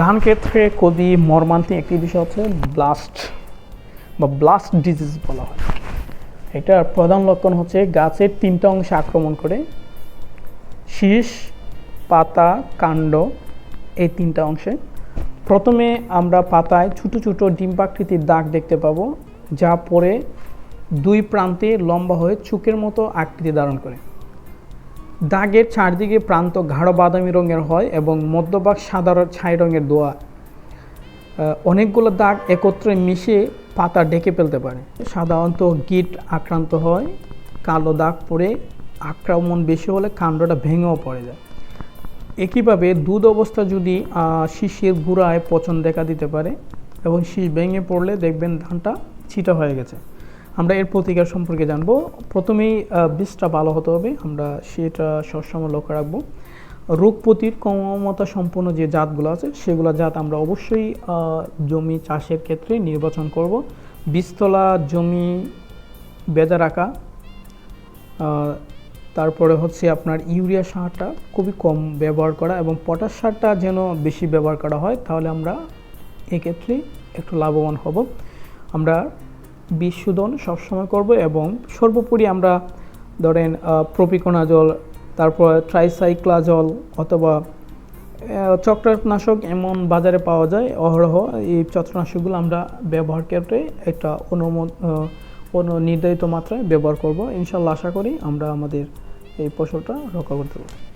ধান ক্ষেত্রে খুবই মর্মান্তিক একটি বিষয় হচ্ছে ব্লাস্ট বা ব্লাস্ট ডিজিজ বলা হয়। এটার প্রধান লক্ষণ হচ্ছে গাছের তিনটা অংশে আক্রমণ করে শীষ, পাতা, কাণ্ড এই তিনটা অংশে। প্রথমে আমরা পাতায় ছোটো ছোটো ডিম্বাকৃতির দাগ দেখতে পাবো, যা পরে দুই প্রান্তে লম্বা হয়ে চুকের মতো আকৃতি ধারণ করে। দাগের চারদিকে প্রান্ত গাঢ় বাদামি রঙের হয় এবং মধ্যভাগ সাধারণ ছাই রঙের দোয়া। অনেকগুলো দাগ একত্রে মিশে পাতা ডেকে ফেলতে পারে। সাধারণত গিট আক্রান্ত হয়, কালো দাগ পড়ে, আক্রমণ বেশি হলে কাণ্ডটা ভেঙেও পড়ে যায়। একইভাবে দুধ অবস্থা যদি শীষের গুঁড়ায় পচন দেখা দিতে পারে এবং শীষ ভেঙে পড়লে দেখবেন ধানটা ছিটা হয়ে গেছে। আমরা এর প্রতিকার সম্পর্কে জানব। প্রথমেই বীজটা ভালো হতে হবে। আমরা সেটা সবসময় লক্ষ্য রাখব। রোগ প্রতির ক্ষমতা সম্পন্ন যে জাতগুলো আছে, সেগুলো জাত আমরা অবশ্যই জমি চাষের ক্ষেত্রে নির্বাচন করব। বীজতলা, জমি বেজা রাখা তারপরে হচ্ছে আপনার ইউরিয়া সারটা খুবই কম ব্যবহার করা এবং পটাশ সারটা যেন বেশি ব্যবহার করা হয়, তাহলে আমরা এক্ষেত্রে একটু লাভবান হব। আমরা বীজ শোধন সবসময় করব এবং সর্বোপরি আমরা ধরেন প্রপিকোনাজল তারপর ট্রাইসাইক্লাজল অথবা আহ, ছত্রাকনাশক এমন বাজারে পাওয়া যায় অহরহ এই ছত্রাকনাশকগুলো আমরা ব্যবহার ক্ষেত্রে একটা অনুমোদ কোনো নির্ধারিত মাত্রায় ব্যবহার করব। ইনশাল্লাহ আশা করি আমরা আমাদের এই ফসলটা রক্ষা করতে পারব।